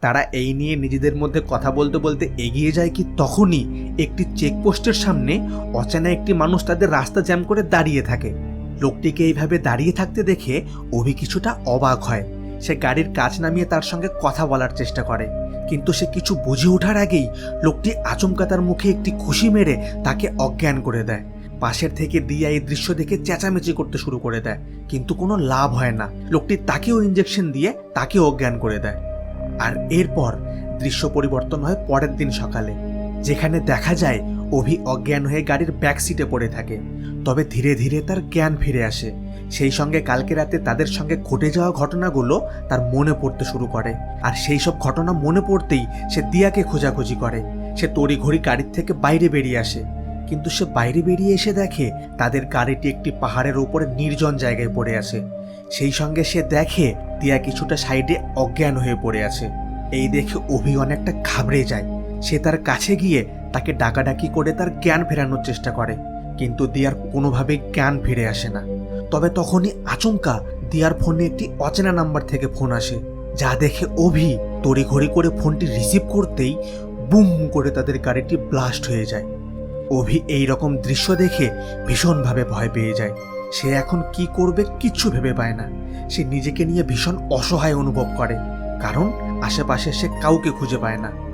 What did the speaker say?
তারা এই নিয়ে নিজেদের মধ্যে কথা বলতে বলতে এগিয়ে যায় কি তখনই একটি চেকপোস্টের সামনে অচেনা একটি মানুষ তাদের রাস্তা জ্যাম করে দাঁড়িয়ে থাকে। লোকটিকে এইভাবে দাঁড়িয়ে থাকতে দেখে অভি কিছুটা অবাক হয়। সে গাড়ির কাজ নামিয়ে তার সঙ্গে কথা বলার চেষ্টা করে। কিন্তু সে কিছু বুঝে ওঠার আগেই লোকটি আচমকা তার মুখে একটি খুশি মেরে তাকে অজ্ঞান করে দেয়। পাশের থেকে দিয়া এই দৃশ্য দেখে চেঁচামেচি করতে শুরু করে দেয়। কিন্তু কোনো লাভ হয় না। লোকটি তাকেও ইঞ্জেকশন দিয়ে তাকে অজ্ঞান করে দেয়। আর এরপর দৃশ্য পরিবর্তন হয় পরের দিন সকালে, যেখানে দেখা যায় অভি অজ্ঞান হয়ে গাড়ির ব্যাক সিটে পড়ে থাকে। তবে ধীরে ধীরে তার জ্ঞান ফিরে আসে। সেই সঙ্গে কালকে রাতে তাদের সঙ্গে ঘটে যাওয়া ঘটনাগুলো তার মনে পড়তে শুরু করে। আর সেই সব ঘটনা মনে পড়তেই সে দিয়াকে খোঁজাখুঁজি করে। সে তড়িঘড়ি গাড়ির থেকে বাইরে বেরিয়ে আসে। কিন্তু সে বাইরে বেরিয়ে এসে দেখে তাদের গাড়িটি একটি পাহাড়ের উপরে নির্জন জায়গায় পড়ে আছে। সেই সঙ্গে সে দেখে দিয়া কিছুটা সাইডে অজ্ঞান হয়ে পড়ে আছে। এই দেখে অভি অনেকটা ঘাবড়ে যায়। সে তার কাছে গিয়ে তাকে ডাকাডাকি করে তার জ্ঞান ফেরানোর চেষ্টা করে। কিন্তু দিয়ার কোনোভাবেই জ্ঞান ফিরে আসে না। তবে তখনই আচমকা দিয়ার ফোনে একটি অচেনা নাম্বার থেকে ফোন আসে, যা দেখে অভি তড়িঘড়ি করে ফোনটি রিসিভ করতেই বুম করে তাদের গাড়িটি ব্লাস্ট হয়ে যায়। অভি এই রকম দৃশ্য দেখে ভীষণভাবে ভয় পেয়ে যায়। সে এখন কি করবে কিচ্ছু ভেবে পায় না। সে নিজেকে নিয়ে ভীষণ অসহায় অনুভব করে, কারণ আশেপাশে সে কাউকে খুঁজে পায় না।